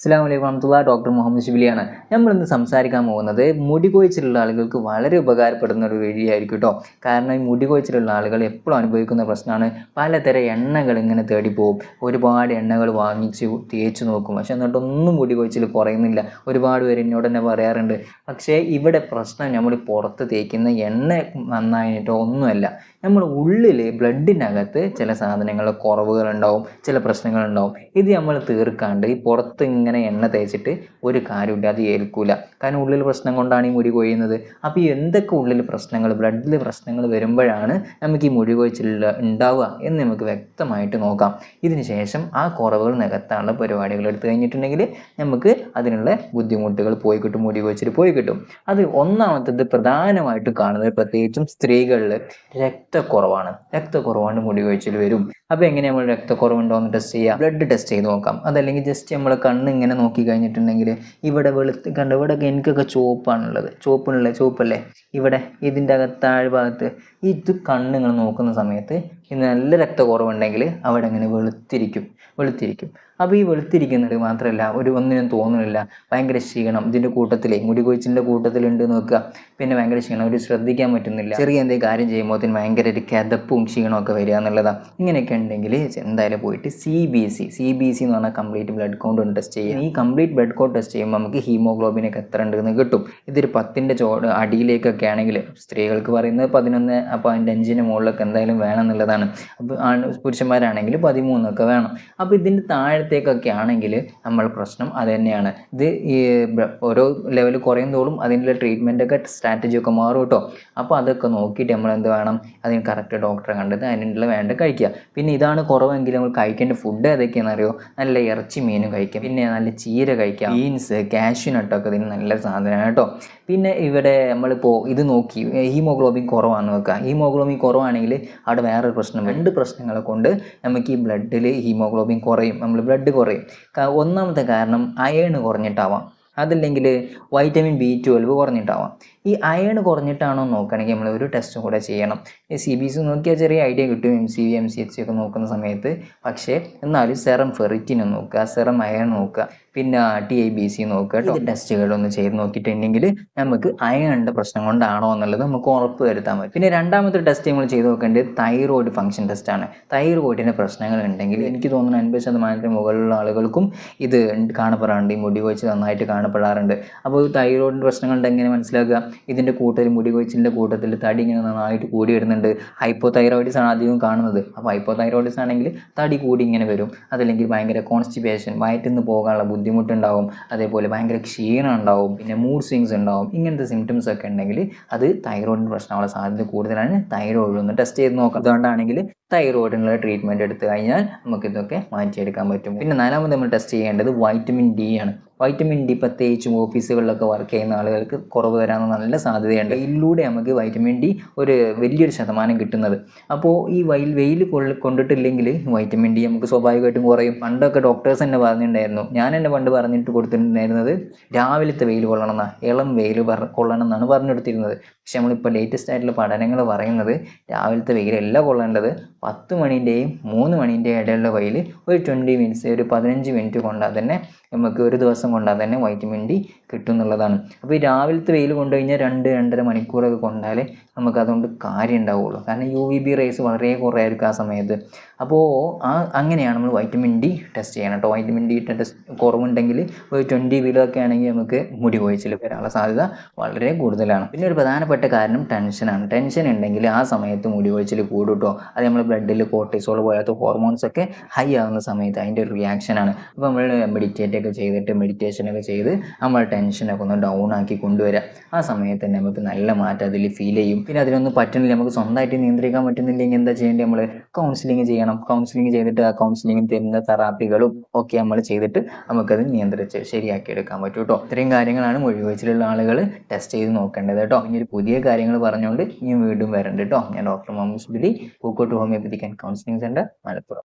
അസ്സാം വലൈക്കും വറഹമത്തുള്ള. ഡോക്ടർ മുഹമ്മദ് ഷിബിലിയാണ് നമ്മളിന്ന് സംസാരിക്കാൻ പോകുന്നത് മുടി കൊഴിച്ചിലുള്ള ആളുകൾക്ക് വളരെ ഉപകാരപ്പെടുന്ന ഒരു വഴിയായിരിക്കും കേട്ടോ കാരണം ഈ മുടി കൊഴിച്ചിലുള്ള ആളുകൾ എപ്പോഴും അനുഭവിക്കുന്ന പ്രശ്നമാണ്. പലതരം എണ്ണകൾ ഇങ്ങനെ തേടി പോകും ഒരുപാട് എണ്ണകൾ വാങ്ങിച്ച് തേച്ച് നോക്കും. പക്ഷെ എന്നിട്ടൊന്നും മുടി കൊഴിച്ചിൽ കുറയുന്നില്ല. ഒരുപാട് പേര് എന്നോട് തന്നെ പറയാറുണ്ട്. പക്ഷേ ഇവിടെ പ്രശ്നം നമ്മൾ പുറത്ത് തേക്കുന്ന എണ്ണ നന്നായിട്ടോ ഒന്നുമല്ല. നമ്മൾ ഉള്ളിൽ ബ്ലഡിനകത്ത് ചില സാധനങ്ങളുടെ കുറവുകളുണ്ടാവും ചില പ്രശ്നങ്ങളുണ്ടാവും ഇത് നമ്മൾ തീർക്കാണ്ട് ഈ പുറത്ത് ഇങ്ങനെ എണ്ണ തേച്ചിട്ട് ഒരു കാര്യമില്ല അത് ഏൽക്കൂല. കാരണം ഉള്ളിൽ പ്രശ്നം കൊണ്ടാണ് ഈ മുടി കൊയ്യുന്നത് അപ്പോൾ ഈ എന്തൊക്കെ ഉള്ളിൽ പ്രശ്നങ്ങൾ ബ്ലഡിൽ പ്രശ്നങ്ങൾ വരുമ്പോഴാണ് നമുക്ക് ഈ മുടി കൊഴിച്ചിൽ ഉണ്ടാവുക എന്ന് നമുക്ക് വ്യക്തമായിട്ട് നോക്കാം. ഇതിന് ശേഷം ആ കുറവുകൾ നികത്താനുള്ള പരിപാടികൾ എടുത്തു കഴിഞ്ഞിട്ടുണ്ടെങ്കിൽ നമുക്ക് അതിനുള്ള ബുദ്ധിമുട്ടുകൾ പോയി കിട്ടും മുടി കൊഴിച്ചിൽ പോയി കിട്ടും. അത് ഒന്നാമത്തത് പ്രധാനമായിട്ട് കാണുന്നത് പ്രത്യേകിച്ചും സ്ത്രീകളിൽ രക്തക്കുറവാണ്. രക്തക്കുറവാണ് മുടി കൊഴിച്ചിൽ വരും. അപ്പോൾ എങ്ങനെ നമ്മൾ രക്തക്കുറവുണ്ടോ എന്ന് ടെസ്റ്റ് ചെയ്യുക ബ്ലഡ് ടെസ്റ്റ് ചെയ്ത് നോക്കാം. അതല്ലെങ്കിൽ ജസ്റ്റ് നമ്മൾ കണ്ണ് ഇങ്ങനെ നോക്കി കഴിഞ്ഞിട്ടുണ്ടെങ്കിൽ ഇവിടെ വെളുത്ത് കണ്ട്? ഇവിടെ എനിക്കൊക്കെ ചുവപ്പാണുള്ളത്. ചുവപ്പിനുള്ള ചുവപ്പല്ലേ? ഇവിടെ ഇതിന്റെ അകത്ത് താഴ്ഭാഗത്ത് ഇത് കണ്ണ് നോക്കുന്ന സമയത്ത് നല്ല രക്തക്കുറവുണ്ടെങ്കിൽ അവിടെ അങ്ങനെ വെളുത്തിരിക്കും വെളുത്തിരിക്കും. അപ്പോൾ ഈ വെളുത്തിരിക്കുന്നത് മാത്രമല്ല ഒരു ഒന്നിനും തോന്നുന്നില്ല ഭയങ്കര ക്ഷീണം. ഇതിന്റെ കൂട്ടത്തിൽ മുടി കൊഴിച്ചിന്റെ കൂട്ടത്തിലുണ്ട് നോക്കുക. പിന്നെ ഭയങ്കര ക്ഷീണം. ഒരു ശ്രദ്ധിക്കാൻ പറ്റുന്നില്ല. ചെറിയ എന്തെങ്കിലും കാര്യം ചെയ്യുമ്പോൾ ഭയങ്കര ഒരു കിതപ്പും ക്ഷീണമൊക്കെ വരിക എന്നുള്ളതാണ് ഇങ്ങനെയൊക്കെ ഉണ്ടെങ്കിൽ എന്തായാലും പോയിട്ട് C B C C B C എന്ന് പറഞ്ഞാൽ കംപ്ലീറ്റ് ബ്ലഡ് കൗണ്ട് ഒന്ന് ടെസ്റ്റ് ചെയ്യുക. ഈ കംപ്ലീറ്റ് ബ്ലഡ് കൗണ്ട് ടെസ്റ്റ് ചെയ്യുമ്പോൾ നമുക്ക് ഹീമോഗ്ലോബിനൊക്കെ എത്ര ഉണ്ടെന്ന് കിട്ടും. ഇതൊരു പത്തിന്റെ ചോ അടിയിലേക്കൊക്കെ ആണെങ്കിൽ സ്ത്രീകൾക്ക് പറയുന്നത് പതിനൊന്ന് അപ്പോൾ അതിന്റെ അഞ്ചിന് മുകളിലൊക്കെ എന്തായാലും വേണം എന്നുള്ളതാണ്. അപ്പോൾ ആണ് പുരുഷന്മാരാണെങ്കിൽ പതിമൂന്നൊക്കെ വേണം. അപ്പോൾ ഇതിന്റെ താഴത്തേക്കൊക്കെ ആണെങ്കിൽ നമ്മൾ പ്രശ്നം അത് തന്നെയാണ്. ഇത് ഈ ഓരോ ലെവൽ കുറയുന്നതോളും അതിന്റെ ട്രീറ്റ്മെന്റൊക്കെ സ്ട്രാറ്റജി ഒക്കെ മാറും കേട്ടോ. അപ്പോൾ അതൊക്കെ നോക്കിയിട്ട് നമ്മൾ എന്ത് വേണം? അതിന് കറക്റ്റ് ഡോക്ടറെ കണ്ടത് അതിനുള്ള വേണ്ട കഴിക്കുക. പിന്നെ ഇതാണ് കുറവെങ്കിൽ നമ്മൾ കഴിക്കേണ്ട ഫുഡ് ഏതൊക്കെയാണെന്ന് അറിയോ നല്ല ഇറച്ചി മീനും കഴിക്കാം. പിന്നെ നല്ല ചീര കഴിക്കാം. ബീൻസ് കാഷ്യൂ നട്ടൊക്കെ ഇതിന് നല്ല സാധനമാണ് കേട്ടോ. പിന്നെ ഇവിടെ നമ്മളിപ്പോൾ ഇത് നോക്കി. ഹീമോഗ്ലോബിൻ കുറവാണെന്ന് വെക്കുക. ഹീമോഗ്ലോബിൻ കുറവാണെങ്കിൽ അവിടെ വേറൊരു പ്രശ്നം രണ്ട് പ്രശ്നങ്ങളെ കൊണ്ട് നമുക്ക് ഈ ബ്ലഡിൽ ഹീമോഗ്ലോബിൻ കുറയും നമ്മൾ ബ്ലഡ് കുറയും. ഒന്നാമത്തെ കാരണം അയേൺ കുറഞ്ഞിട്ടാവാം. അതല്ലെങ്കിൽ വൈറ്റമിൻ ബി ട്വൽവ് കുറഞ്ഞിട്ടാവാം. ഈ അയൺ കുറഞ്ഞിട്ടാണോ നോക്കുകയാണെങ്കിൽ നമ്മൾ ഒരു ടെസ്റ്റും കൂടെ ചെയ്യണം. ഈ സി ബി സി നോക്കിയാൽ ചെറിയ ഐഡിയ കിട്ടും M C V M C H ഒക്കെ നോക്കുന്ന സമയത്ത്. പക്ഷേ എന്നാലും സെറം ഫെറിറ്റിന് നോക്കുക സെറം അയൺ നോക്കുക പിന്നെ ടി ഐ ബി സി നോക്കുക കേട്ടോ. ടെസ്റ്റുകളൊന്ന് ചെയ്ത് നോക്കിയിട്ടുണ്ടെങ്കിൽ നമുക്ക് അയണിന്റെ പ്രശ്നം കൊണ്ടാണോ എന്നുള്ളത് നമുക്ക് ഉറപ്പ് വരുത്താൻ പറ്റും. പിന്നെ രണ്ടാമത്തെ ടെസ്റ്റ് നമ്മൾ ചെയ്ത് നോക്കേണ്ടത് തൈറോയിഡ് ഫംഗ്ഷൻ ടെസ്റ്റാണ് തൈറോയിഡിന്റെ പ്രശ്നങ്ങൾ ഉണ്ടെങ്കിൽ എനിക്ക് തോന്നുന്നു അൻപത് ശതമാനത്തിന് മുകളിലുള്ള ആളുകൾക്കും ഇത് കാണപ്പെടാറുണ്ട്. ഈ മുടി വെച്ച് നന്നായിട്ട് കാണപ്പെടാറുണ്ട്. അപ്പോൾ തൈറോയിഡിന്റെ പ്രശ്നങ്ങൾ എങ്ങനെ മനസ്സിലാക്കുക? ഇതിന്റെ കൂട്ടത്തിൽ മുടി കൊഴിച്ചിലിന്റെ കൂട്ടത്തിൽ തടി ഇങ്ങനെ നന്നായിട്ട് കൂടി വരുന്നുണ്ട്. ഹൈപ്പോ തൈറോയിഡിസ് ആണ് അധികം കാണുന്നത്. അപ്പോൾ ഹൈപ്പോ തൈറോയിഡിസ് ആണെങ്കിൽ തടി കൂടി ഇങ്ങനെ വരും. അതല്ലെങ്കിൽ ഭയങ്കര കോൺസ്റ്റിപ്പേഷൻ വയറ്റിൽ നിന്ന് പോകാനുള്ള ബുദ്ധിമുട്ടുണ്ടാവും. അതേപോലെ ഭയങ്കര ക്ഷീണം ഉണ്ടാവും. പിന്നെ മൂഡ് സ്വിങ്സ് ഉണ്ടാവും. ഇങ്ങനത്തെ സിംറ്റംസ് ഒക്കെ ഉണ്ടെങ്കിൽ അത് തൈറോയിഡിന്റെ പ്രശ്നമുള്ള സാധ്യത കൂടുതലാണ്. തൈറോയിഡ് ഒന്ന് ടെസ്റ്റ് ചെയ്ത് നോക്കാം. അതുകൊണ്ടാണെങ്കിൽ തൈറോയിഡിനുള്ള ട്രീറ്റ്മെന്റ് എടുത്തു കഴിഞ്ഞാൽ നമുക്ക് ഇതൊക്കെ മാറ്റിയെടുക്കാൻ പറ്റും. പിന്നെ നാലാമത് നമ്മൾ ടെസ്റ്റ് ചെയ്യേണ്ടത് വൈറ്റമിൻ ഡി ആണ്. വൈറ്റമിൻ ഡി പ്രത്യേകിച്ചും ഓഫീസുകളിലൊക്കെ വർക്ക് ചെയ്യുന്ന ആളുകൾക്ക് കുറവ് വരാൻ നല്ല സാധ്യതയുണ്ട്. ഇതിലൂടെ നമുക്ക് വൈറ്റമിൻ ഡി ഒരു വലിയൊരു ശതമാനം കിട്ടുന്നത്. അപ്പോൾ ഈ വെയിൽ വെയിൽ കൊണ്ടിട്ടില്ലെങ്കിൽ വൈറ്റമിൻ ഡി നമുക്ക് സ്വാഭാവികമായിട്ടും കുറയും. പണ്ടൊക്കെ ഡോക്ടേഴ്സ് തന്നെ പറഞ്ഞിട്ടുണ്ടായിരുന്നു. ഞാൻ എന്നെ പണ്ട് പറഞ്ഞിട്ട് കൊടുത്തിട്ടുണ്ടായിരുന്നത് രാവിലത്തെ വെയിൽ കൊള്ളണം എന്നാ ഇളം വെയിൽ കൊള്ളണം എന്നാണ് പറഞ്ഞെടുത്തിരുന്നത് പക്ഷെ നമ്മളിപ്പോൾ ലേറ്റസ്റ്റ് ആയിട്ടുള്ള പഠനങ്ങൾ പറയുന്നത് രാവിലത്തെ വെയിലല്ല കൊള്ളേണ്ടത് പത്ത് മണീന്റെയും മൂന്ന് മണീന്റെയും ഇടയിലുള്ള വെയിൽ ഒരു ട്വന്റി മിനിറ്റ്സ് ഒരു പതിനഞ്ച് മിനിറ്റ് കൊണ്ടാൽ തന്നെ നമുക്ക് ഒരു ദിവസം കൊണ്ടാൽ തന്നെ വൈറ്റമിൻ ഡി കിട്ടും എന്നുള്ളതാണ്. അപ്പോൾ ഈ രാവിലത്തെ വെയിൽ കൊണ്ടു കഴിഞ്ഞാൽ രണ്ട് രണ്ടര മണിക്കൂറൊക്കെ കൊണ്ടാലേ നമുക്ക് അതുകൊണ്ട് കാര്യം ഉണ്ടാവുള്ളൂ. കാരണം യു വി ബി റേസ് വളരെ കുറേയായിരിക്കും ആ സമയത്ത്. അപ്പോൾ ആ അങ്ങനെയാണ് നമ്മൾ വൈറ്റമിൻ ഡി ടെസ്റ്റ് ചെയ്യണം കേട്ടോ. വൈറ്റമിൻ ഡി ടെസ്റ്റ് കുറവുണ്ടെങ്കിൽ ഒരു ട്വന്റി വീലൊക്കെ ആണെങ്കിൽ നമുക്ക് മുടി കൊഴിച്ചിൽ വരാനുള്ള സാധ്യത വളരെ കൂടുതലാണ്. പിന്നെ ഒരു പ്രധാനപ്പെട്ട കാരണം ടെൻഷനാണ് ടെൻഷൻ ഉണ്ടെങ്കിൽ ആ സമയത്ത് മുടി കൊഴിച്ചിൽ കൂടും കേട്ടോ. അത് നമ്മൾ ബ്ലഡിൽ കോർട്ടിസോൾ പോലത്തെ ഹോർമോൺസ് ഒക്കെ ഹൈ ആകുന്ന സമയത്ത് അതിന്റെ ഒരു റിയാക്ഷനാണ് അപ്പോൾ നമ്മൾ മെഡിറ്റേറ്റ് ഒക്കെ ചെയ്തിട്ട് മെഡിറ്റേഷൻ ഒക്കെ ചെയ്ത് നമ്മൾ ടെൻഷനൊക്കെ ഒന്ന് ഡൗൺ ആക്കി കൊണ്ടുവരാം. ആ സമയത്ത് തന്നെ നമുക്ക് നല്ല മാറ്റം അതിൽ ഫീൽ ചെയ്യും. പിന്നെ അതിനൊന്നും പറ്റുന്നില്ല. നമുക്ക് സ്വന്തമായിട്ട് നിയന്ത്രിക്കാൻ പറ്റുന്നില്ലെങ്കിൽ എന്താ ചെയ്യേണ്ടത് നമ്മൾ കൗൺസിലിംഗ് ചെയ്യണം. കൗൺസിലിംഗ് ചെയ്തിട്ട് ആ കൗൺസിലിംഗ് തരുന്ന തെറാപ്പികളും ഒക്കെ നമ്മൾ ചെയ്തിട്ട് നമുക്കത് നിയന്ത്രിച്ച് ശരിയാക്കി എടുക്കാൻ പറ്റും കേട്ടോ. ഇത്രയും കാര്യങ്ങളാണ് മൊഴിവെച്ചിലുള്ള ആളുകൾ ടെസ്റ്റ് ചെയ്ത് നോക്കേണ്ടത് കേട്ടോ. ഇനി ഒരു പുതിയ കാര്യങ്ങൾ പറഞ്ഞുകൊണ്ട് ഇനി വീണ്ടും വരണ്ട് കേട്ടോ. ഞാൻ doctor Muhammad Subili Pookkottu homeopathic and counselling centre Malappuram.